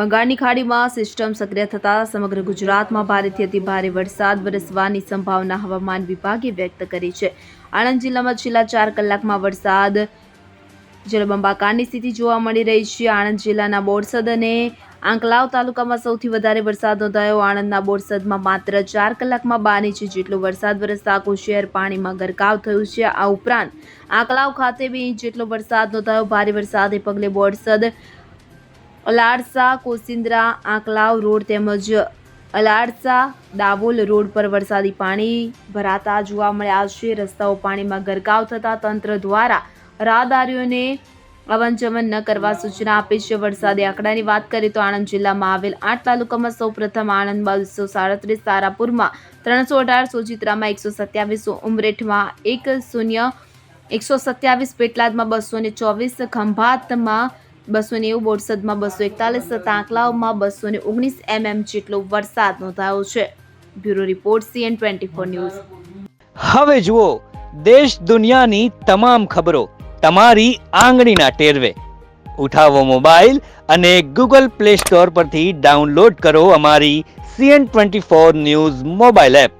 બંગાળની ખાડીમાં સિસ્ટમ સક્રિય થતાં સમગ્ર ગુજરાતમાં ભારેથી અતિ ભારે વરસાદ વરસવાની સંભાવના હવામાન વિભાગે વ્યક્ત કરી છે. આણંદ જિલ્લામાં છેલ્લા ચાર કલાકમાં વરસાદ જળબંબાકારની સ્થિતિ જોવા મળી રહી છે. આણંદ જિલ્લાના બોરસદ અને આંકલાવ તાલુકામાં સૌથી વધારે વરસાદ નોંધાયો. આણંદના બોરસદમાં માત્ર ચાર કલાકમાં બાર ઇંચ જેટલો વરસાદ વરસતા આખું શહેર પાણીમાં ગરકાવ થયું છે. આ ઉપરાંત આંકલાવ ખાતે બે ઇંચ જેટલો વરસાદ નોંધાયો. ભારે વરસાદે પગલે બોરસદ અલાડસા કોસિંદ્રા, આંકલાવ રોડ તેમજ અલાડસા દાવોલ રોડ પર વરસાદી પાણી ભરાતા જોવા મળ્યા છે. રસ્તાઓ પાણીમાં ગરકાવ થતાં તંત્ર દ્વારા રાહદારીઓને અવન જવન ન કરવા સૂચના આપી છે. વરસાદી આંકડાની વાત કરીએ તો આણંદ જિલ્લામાં આવેલ આઠ તાલુકામાં સૌપ્રથમ આણંદ બસો સાડત્રીસ, તારાપુરમાં ત્રણસો અઢાર, સોજિત્રામાં એકસો સત્યાવીસ, ઉમરેઠમાં એક શૂન્ય, એકસો સત્યાવીસ, પેટલાદમાં બસો ને ચોવીસ, ખંભાતમાં બસો નેવું બોરસદમાં બસો એકતાલીસ તથા આંકલાવમાં બસો ને ઓગણીસ એમએમ જેટલો વરસાદ નોંધાયો છે. Bureau report CN twenty four news. હવે જુઓ, દેશ દુનિયાની તમામ ખબરો તમારી આંગળીના ટેરવે. ઉઠાવો મોબાઈલ અને ગૂગલ પ્લે સ્ટોર પરથી ડાઉનલોડ કરો અમારી CN twenty four news mobile app.